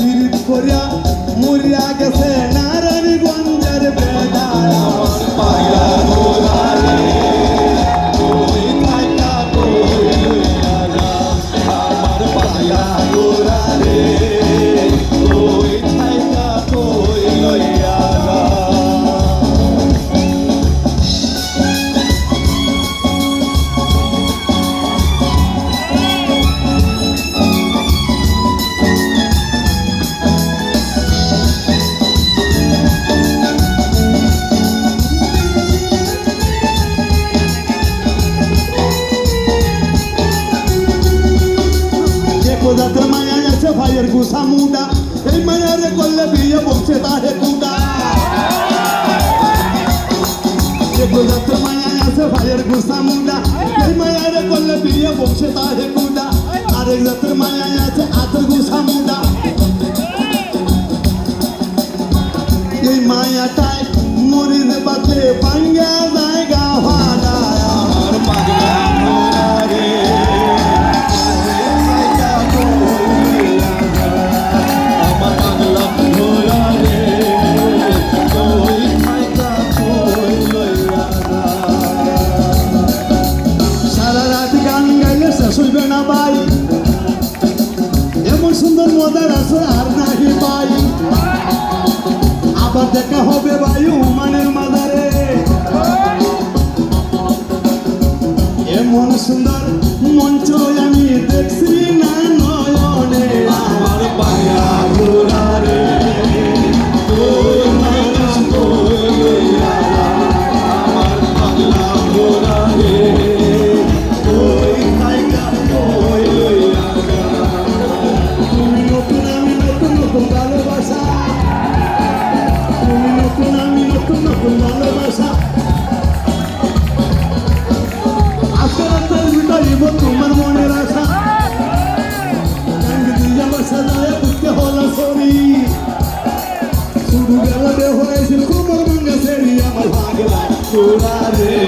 জিরিত করিয়া মরিয়া গেছে নারায়ণগঞ্জের বেড়া আছে ভাইয়ের গুসা মুডা এই মায়ারে করলে বিয়ে বসে তাহে কুদা। দেখো যাতে মায়া আছে ভাইয়ের গুসা মুডা এই মায়ারে করলে বিয়ে বসে তাহে কুদা। আরেক জাতের মায়া আছে আতের গুসা মুডা এই মায়াটায় মরিদ বাতে পাঙ্গা জায়গা হানা মজার আসর আর নাহি আবার দেখা হবে ভাই উমানের মাদারে। এমন সুন্দর মঞ্চ আমি দেখছি। গেল দেহ হয়েছে কোমর ভাঙ্গা সেরি আমার ভাগলা তোরা রে।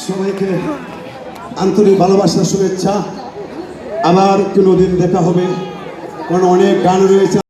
সবাইকে আন্তরিক ভালোবাসার শুভেচ্ছা। আবার কোনোদিন দেখা হবে। কারণ অনেক গান রয়েছে।